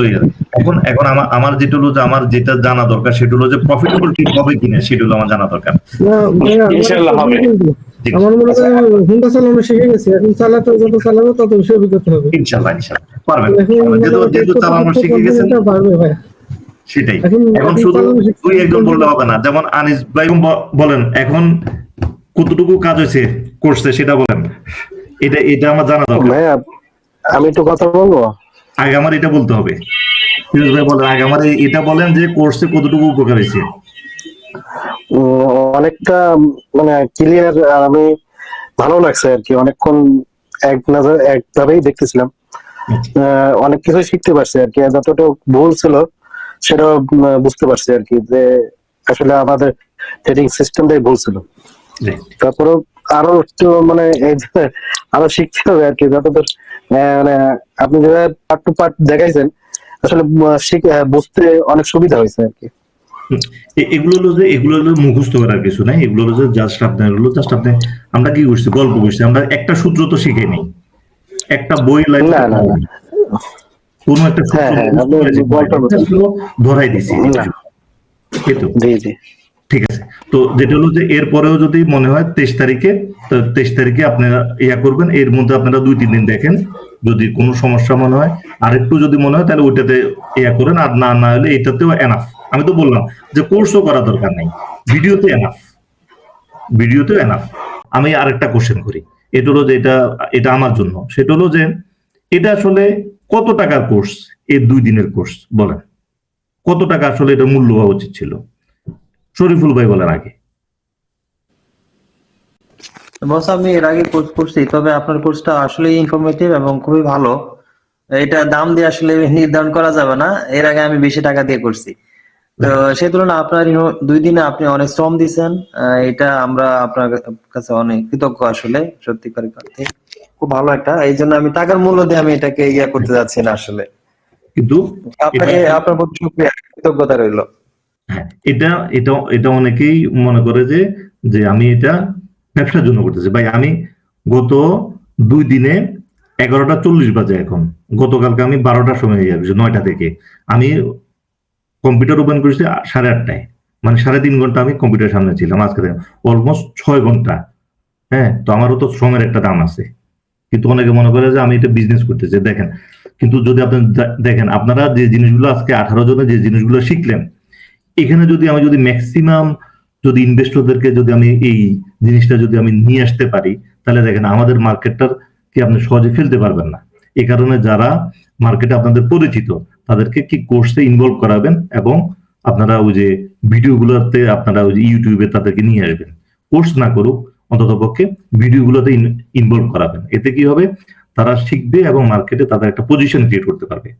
তো এই এখন এখন আমার আমার যেটা হলো যে আমার যেটা জানা দরকার সেটা হলো যে প্রফিটেবল ঠিক হবে কিনা সেটা হলো আমার জানা দরকার। আমার হবে। আমার মনে করেন হুন্ডা চালানো শিখে গেছি এখন চালাতে যত চালাবো তত বেশি অভিজ্ঞতা হবে। ইনশাল্লাহ ইনশাল্লাহ পারবেন। যেহেতু যেহেতু চালানো শিখে গেছেন বাড়বে ভাই। সেটাই। এখন এখন শুধু দুই একজন বললে হবে না। যেমন আনিস ভাই বলেন এখন কতটুকু কাজ হয়েছে করছে সেটা বলেন। এটা এটা আমার জানা দরকার। আমি একটু কথা বলব? আগে আমার এটা বলতে হবে। ফিরোজ ভাই বলেন আগে আমার এটা বলেন যে কোর্সে কতটুকু উপকার হয়েছে। অনেকটা মানে ক্লিয়ার আমি ভালো লাগছে আর কি। অনেকক্ষণ এক নজর একভাবেই দেখতেছিলাম। অনেক কিছু শিখতে পারছি আর কি। যতটুকু ভুল ছিল সেটা বুঝতে পারছি আর কি যে আসলে আমাদের ট্রেডিং সিস্টেমটাই ভুল ছিল। তারপরে আরও একটু মানে আরও শিখতে হবে আর কি যতদূর মানে আপনি যেভাবে পার্ট টু পার্ট দেখাইছেন আসলে শিখ- বুঝতে অনেক সুবিধা হয়েছে আর কি। এগুলো হলো যে এগুলো হলো মুখস্থ করার কিছু নাই এগুলো হলো যে জাস্ট আপনার হলো জাস্ট আপনি আমরা কি করছি গল্প করছি আমরা একটা সূত্র তো শিখে নেই। একটা বই লাইন না, না, না। কোন একটা সূত্র হ্যাঁ, হ্যাঁ, ধরাই দিছি এই তো। জি জি। ঠিক আছে। তো যেটা হলো যে এরপরেও যদি মনে হয় তেইশ তারিখে তেইশ তারিখে আপনারা ইয়া করবেন, এর মধ্যে আপনারা দুই, তিন দিন দেখেন। যদি কোনো সমস্যা মনে হয় আর একটু যদি মনে হয় তাহলে ওইটাতে ইয়া করেন, আর না না হলে এটাতেও এনাফ আমি তো বললাম যে কোর্সও করা দরকার নেই ভিডিওতে এনাফ ভিডিওতেও এনাফ আমি আরেকটা কোশ্চেন করি, এটা হলো যে এটা এটা আমার জন্য। সেটা হলো যে এটা আসলে কত টাকার কোর্স এই দুই দিনের কোর্স বলেন? কত টাকা আসলে এটা মূল্য হওয়া উচিত ছিল? শরীফুল ভাই বলেন আগে। বস আমি এর আগে কোর্স করছি তবে আপনার কোর্সটা আসলে ইনফরমেটিভ এবং খুবই ভালো। এটা দাম দিয়ে আসলে নির্ধারণ করা যাবে না এর আগে আমি বেশি টাকা দিয়ে করছি। তো তুলনায় আপনার দুই দিনে আপনি অনেক শ্রম দিয়েছেন আহ, এটা আমরা আপনার কাছে অনেক কৃতজ্ঞ আসলে সত্যিকার অর্থে খুব ভালো একটা এই জন্য আমি টাকার মূল্য দিয়ে আমি এটাকে ইয়ে করতে যাচ্ছি না আসলে। কিন্তু আপনাকে আপনার প্রতি কৃতজ্ঞতা রইল। হ্যাঁ, এটা এটা এটা অনেকেই মনে করে যে যে আমি এটা ব্যবসার জন্য করতেছি। ভাই আমি গত দুই দিনে এগারোটা চল্লিশ বাজে এখন। গতকালকে আমি বারোটার সময় যাচ্ছি নয়টা থেকে। আমি কম্পিউটার ওপেন করেছি সাড়ে আটটায়। মানে সাড়ে তিন ঘণ্টা আমি কম্পিউটার সামনে ছিলাম আজকে অলমোস্ট ছয় ঘণ্টা। হ্যাঁ তো আমারও তো শ্রমের একটা দাম আছে। কিন্তু অনেকে মনে করে যে আমি এটা বিজনেস করতেছি। দেখেন কিন্তু যদি আপনি দেখেন আপনারা যে জিনিসগুলো আজকে আঠারো জনে যে জিনিসগুলো শিখলেন এখানে যদি আমি যদি ম্যাক্সিমাম যদি ইনভেস্টরদেরকে যদি আমি এই জিনিসটা যদি আমি নিয়ে আসতে পারি, তাহলে দেখেন আমাদের মার্কেটটার কি আপনি সহজে ফেলতে পারবেন না। এই কারণে যারা মার্কেটে আপনাদের পরিচিত, তাদেরকে কি কোর্সে ইনভলভ করাবেন এবং আপনারা ওই যে ভিডিওগুলোতে আপনারা ওই যে ইউটিউবে তাদেরকে নিয়ে আসবেন। কোর্স না করুক, অন্তত পক্ষে ভিডিওগুলোতে ইনভলভ করাবেন। এতে কি হবে? তারা শিখবে এবং মার্কেটে তাদের একটা পজিশন ক্রিয়েট করতে পারবে।